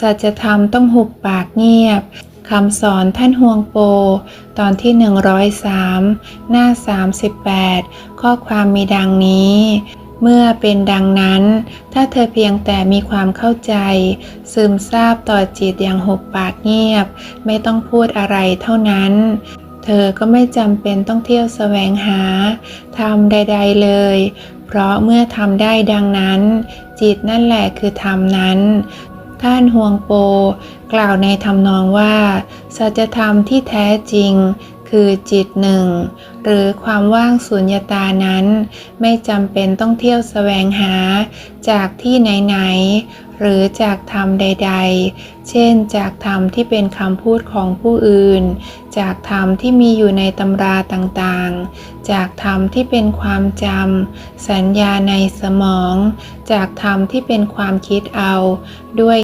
สัจธรรมต้องหุบปากเงียบคำสอนท่านฮวงโป ตอนที่ 103 หน้า 38 ข้อความมีดังนี้ เมื่อเป็นดังนั้น ถ้าเธอเพียงแต่มีความเข้าใจ ซึมซาบต่อจิตอย่างหุบปากเงียบ ไม่ต้องพูดอะไรเท่านั้น เธอก็ไม่จำเป็นต้องเที่ยวแสวงหาทำใด ๆเลย เพราะเมื่อทำได้ดังนั้น จิตนั่นแหละคือธรรมนั้น ท่านฮวงโป กล่าวในทำนองว่า สัจธรรมที่แท้จริงคือจิตหนึ่ง หรือความว่างสุญญตานั้น ไม่จำเป็นต้องเที่ยวแสวงหา จากที่ไหนๆหรือจากธรรมใด ๆ เช่น จากธรรมที่เป็นคำพูดของผู้อื่น จากธรรมที่มีอยู่ในตำราต่างๆ จากธรรมที่เป็นความจำสัญญาในสมอง จากธรรมที่เป็นความคิดเอาด้วย